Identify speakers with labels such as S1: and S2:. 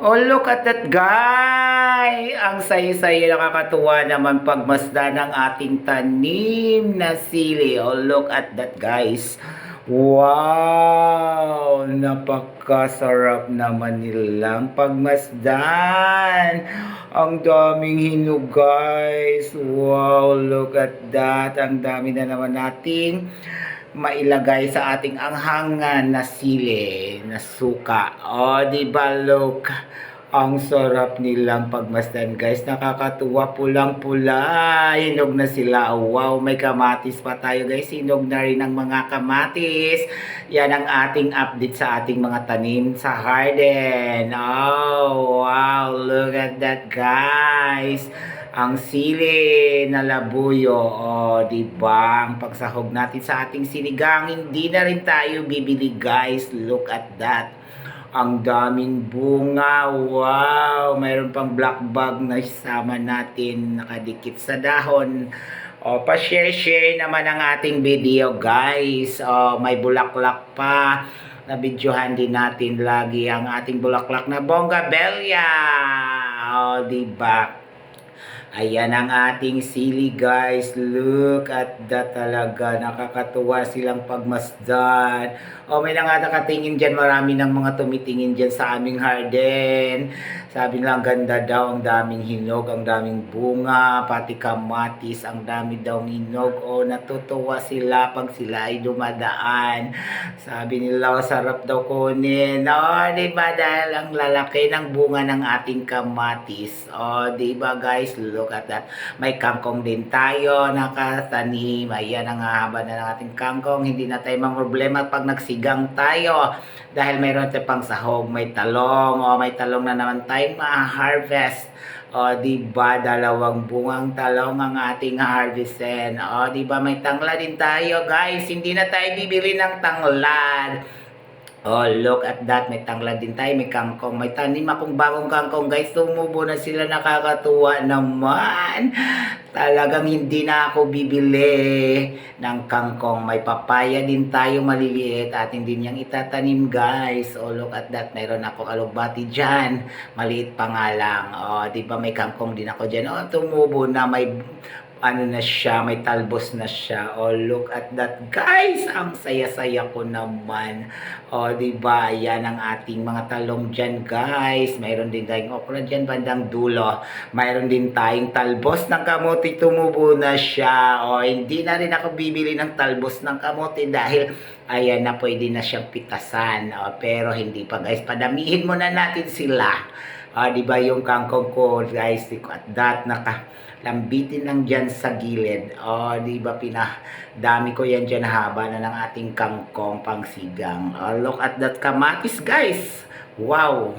S1: Oh, look at that guy! Ang saya-saya nakakatuwa naman pagmasda ng ating tanim na sili. Oh, look at that guys. Wow! Napakasarap naman nilang pagmasdan. Ang daming hinog guys. Wow! Look at that. Ang dami na naman nating mailagay sa ating anghangan na sili, na suka. O, di ba, look? Ang sarap nilang pagmasdan, guys. Nakakatuwa, pulang-pula. Hinog na sila. Wow, may kamatis pa tayo, guys. Hinog na rin ang mga kamatis. Yan ang ating update sa ating mga tanim sa garden. Oh, wow. Look at that, guys ang sili na labuyo. O, di ba? Ang pagsahog natin sa ating sinigang, hindi na rin tayo bibili, guys. Look at that. Ang daming bunga. Wow! Mayroon pang black bag na isama natin nakadikit sa dahon. O, pa-share-share naman ang ating video, guys. O, may bulaklak pa na videohan din natin lagi ang ating bulaklak na bongabelya. O, di ba? Ayan ang ating sili guys. Look at that talaga. Nakakatuwa silang pagmasdan. O may na nga nakatingin dyan. Marami ng mga tumitingin dyan sa aming garden. Sabi nila ang ganda daw. Ang daming hinog. Ang daming bunga. Pati kamatis. Ang dami daw hinog. O natutuwa sila pag sila ay dumadaan. Sabi nila sarap daw kunin. O di ba dahil ang lalaki ng bunga ng ating kamatis. O di ba guys? Look at that. May kangkong din tayo nakatanim. Ayan ang haba na ng ating kangkong. Hindi na tayo mang problema pag nagsigang tayo. Dahil mayroon tayo pang sahog. May talong. O may talong na naman tayong ma-harvest. O di ba dalawang bungang talong ang ating harvestin. O di ba may tangla din tayo guys. Hindi na tayo bibili ng tanglad. Oh, look at that. May tanglad din tayo. May kangkong. May tanim akong bagong kangkong. Guys, tumubo na sila. Nakakatuwa naman. Talagang hindi na ako bibili ng kangkong. May papaya din tayo maliliit. Atin din yung itatanim, guys. Oh, look at that. Mayroon ako alugbati dyan. Maliit pa nga lang. Oh, di ba may kangkong din ako dyan. Oh, tumubo na. May ano na siya, may talbos na siya. Oh, look at that. Guys, ang saya-saya ko naman. Oh, di ba? Yan ang ating mga talong diyan, guys. Mayroon din tayong okra diyan bandang dulo. Mayroon din tayong talbos ng kamote tumubo na siya. Oh, hindi na rin ako bibili ng talbos ng kamote dahil ayan na pwede na siyang pitasan. Oh, pero hindi pa, guys. Padamihin muna natin sila. Ah, di ba yung kangkong ko, guys, at that naka lambitin lang dyan sa gilid. O, di ba pina dami ko yan dyan haba na ng ating kangkong pangsigang. Oh, look at that kamatis, guys. Wow.